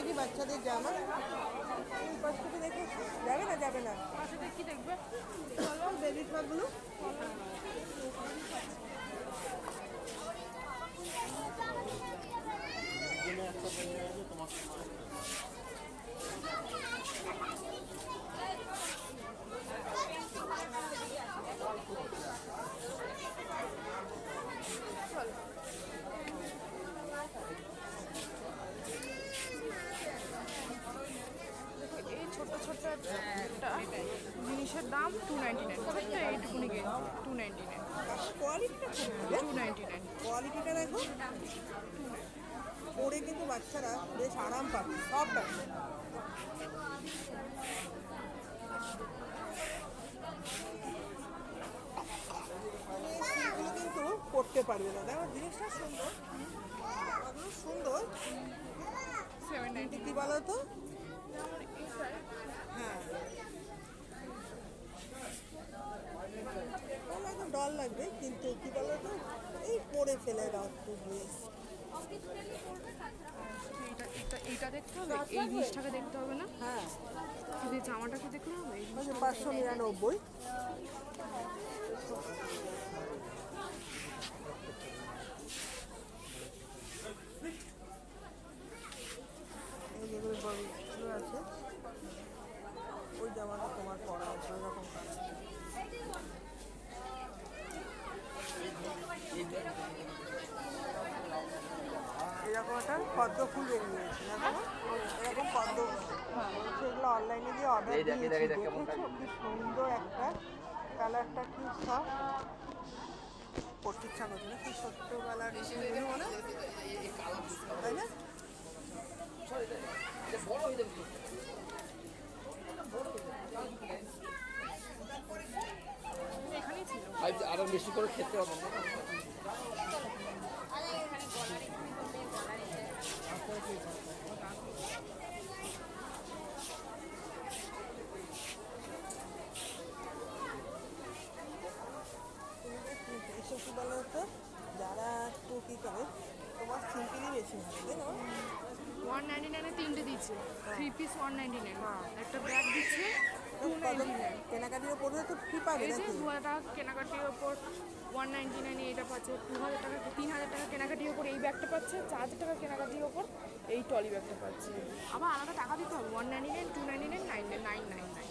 জামা। এই পাশ থেকে দেখে যাবে না যাবে না। কি দেখবে বেবি ফ্রকগুলো এই জিনিসের দাম টু নাইনটি নাইন ছোট্ট এইটুকুনি টু নাইনটি নাইন কোয়ালিটিটা টু নাইনটি নাইন কোয়ালিটিটা দেখো। পরে কিন্তু বাচ্চারা বেশ আরাম পাবে সব পাবে কিন্তু করতে পারবে না। দেখো জিনিসটা সুন্দর। সুন্দর। কি বলো তো। কিন্তু কি বলো তো এই পরে ফেলে একটু ড্রেস এইটা দেখতে হবে? এই জিনিসটাকে দেখতে হবে না? হ্যাঁ। শুধু এই জামাটাকে দেখতে হবে। পাঁচশো নিরানব্বই। যেগুলো আছে ওই জামাটা তোমার পরা আছে ওই রকম কালার এরকম একটা পদ্ম ফুল বেরিয়েছে দেখো। এরকম পদ্ম সেগুলো অনলাইনে দিয়ে অর্ডার দিয়েছি দেখেছ? কি সুন্দর একটা কালারটা কি সব। পড়তে ইচ্ছা করছে না কি সত্য কালার মনে তাই না? আরও বেশি করে খেতে হবে। কি বলো তো? যারা একটু কি করে? তোমার সিম্পলি বেশি ভালো তাই না? ওয়ান নাইনটি নাইনে তিনটে দিচ্ছে। Three piece one ninety nine একটা ব্যাগ দিচ্ছে টু নাইনটি নাইন কেনাকাটির পড়বে তো ফ্রি পাবে এই যে দু হাজার টাকা কেনাকাটির ওপর ওয়ান নাইনটি নাইনে এটা পাচ্ছে দু হাজার টাকা তিন হাজার টাকা কেনাকাটির ওপর এই ব্যাগটা পাচ্ছে চার হাজার টাকা কেনাকাটির ওপর এই টলি ব্যাগটা পাচ্ছে। আবার আলাদা টাকা দিতে হবে one ninety nine two ninety nine nine nine nine nine